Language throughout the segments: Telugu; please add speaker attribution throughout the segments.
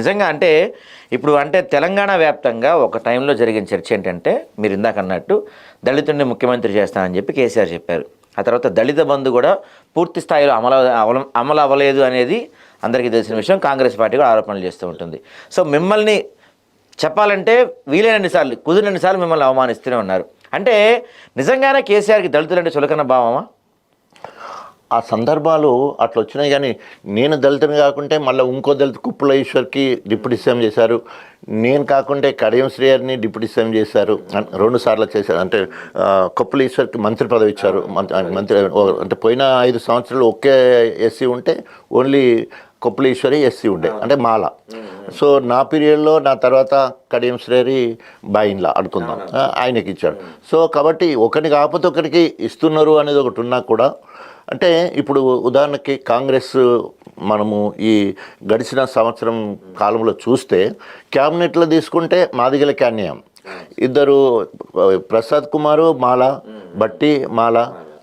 Speaker 1: నిజంగా అంటే ఇప్పుడు అంటే తెలంగాణ వ్యాప్తంగా ఒక టైంలో జరిగిన చర్చ ఏంటంటే మీరు ఇందాక అన్నట్టు దళితుడిని ముఖ్యమంత్రి చేస్తానని చెప్పి కేసీఆర్ చెప్పారు. ఆ తర్వాత దళిత బంధు కూడా పూర్తి స్థాయిలో అమలు అమలు అమలు అవ్వలేదు అనేది అందరికీ తెలిసిన విషయం. కాంగ్రెస్ పార్టీ కూడా ఆరోపణలు చేస్తూ ఉంటుంది. సో మిమ్మల్ని చెప్పాలంటే వీలైనన్ని సార్లు సార్లు మిమ్మల్ని అవమానిస్తూనే ఉన్నారు. అంటే నిజంగానే కేసీఆర్కి దళితులంటే చులకన భావమా?
Speaker 2: ఆ సందర్భాలు అట్లా వచ్చినాయి కానీ నేను దళితుని కాకుంటే మళ్ళీ ఇంకో దళిత కుప్పల ఈశ్వర్కి డిప్యూటీ సీఎం చేశారు. నేను కాకుంటే కడియం శ్రేయర్ని డిప్యూటీ సీఎం చేశారు. రెండు సార్లు చేశారు. అంటే కుప్పల ఈశ్వర్కి మంత్రి పదవి ఇచ్చారు. మంత్రి అంటే పోయిన ఐదు సంవత్సరాలు ఒకే ఎస్సీ ఉంటే ఓన్లీ కొప్పుల ఈశ్వరి ఎస్సీ ఉండే. అంటే మాల. సో నా పీరియడ్లో నా తర్వాత కడియం శ్రేరి బాయిన్లా అనుకుందాం ఆయనకి ఇచ్చాడు సో కాబట్టి ఒకరికి ఇస్తున్నారు అనేది ఒకటి ఉన్నా కూడా అంటే ఇప్పుడు ఉదాహరణకి కాంగ్రెస్ మనము ఈ గడిచిన సంవత్సరం కాలంలో చూస్తే క్యాబినెట్లో తీసుకుంటే మాదిగల క్యాన్యం ఇద్దరు ప్రసాద్ కుమారు మాల బట్టి మాల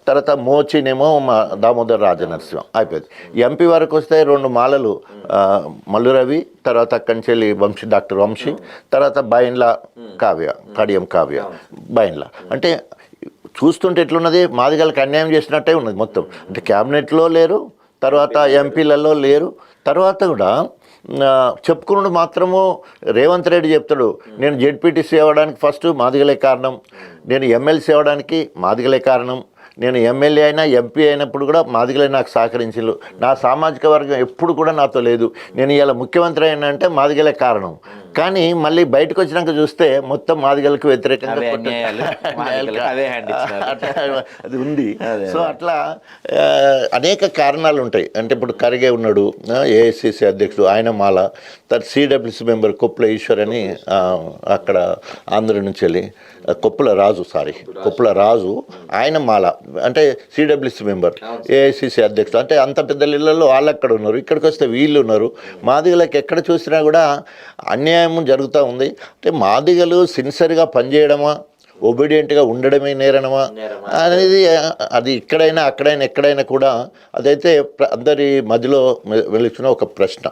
Speaker 2: తర్వాత మోచినేమో మా దామోదర్ రాజనరసింహ అయిపోయింది. ఎంపీ వరకు వస్తే రెండు మాలలు మల్లురవి తర్వాత కంచెల్లి వంశీ డాక్టర్ వంశీ తర్వాత బైన్ల కావ్య కడియం కావ్య బైన్ల అంటే చూస్తుంటే ఎట్లున్నది? మాదిగలకు అన్యాయం చేసినట్టే ఉన్నది మొత్తం. అంటే క్యాబినెట్లో లేరు తర్వాత ఎంపీలలో లేరు. తర్వాత కూడా చెప్పుకున్నాడు మాత్రము రేవంత్ రెడ్డి చెప్తాడు నేను జెడ్పీటీసీ అవ్వడానికి ఫస్ట్ మాదిగలే కారణం నేను ఎమ్మెల్సీ అవ్వడానికి మాదిగలే కారణం నేను ఎమ్మెల్యే అయినా ఎంపీ అయినప్పుడు కూడా మాదిగలే నాకు సహకరించారు నా సామాజిక వర్గం ఎప్పుడు కూడా నాతో లేదు. నేను ఇలా ముఖ్యమంత్రి అయినా అంటే మాదిగలే కారణం. కానీ మళ్ళీ బయటకు వచ్చినాక చూస్తే మొత్తం మాదిగలకు వ్యతిరేకంగా అది ఉంది. సో అట్లా అనేక కారణాలు ఉంటాయి. అంటే ఇప్పుడు ఖర్గే ఉన్నాడు ఏఐసిసి అధ్యక్షుడు ఆయన మాల తర్వాత సిడబ్ల్యూసి మెంబర్ కొప్పుల ఈశ్వర్ అని అక్కడ ఆంధ్ర నుంచి వెళ్ళి కొప్పుల రాజు సారీ కొప్పుల రాజు ఆయన మాల. అంటే సిడబ్ల్యూసి మెంబర్ ఏఐసిసి అధ్యక్షుడు అంటే అంత పెద్ద ఇళ్ళల్లో వాళ్ళు అక్కడ ఉన్నారు? ఇక్కడికి వస్తే వీళ్ళు ఉన్నారు. మాదిగలకు ఎక్కడ చూసినా కూడా అన్యాయం జరుగుతూ ఉంది. అంటే మాదిగలు సిన్సియర్గా పనిచేయడమా? ఒబీడియంట్గా ఉండడమే నేరనమా అనేది అది ఇక్కడైనా అక్కడైనా ఎక్కడైనా కూడా అదైతే అందరి మధ్యలో వెలుచున్న ఒక ప్రశ్న.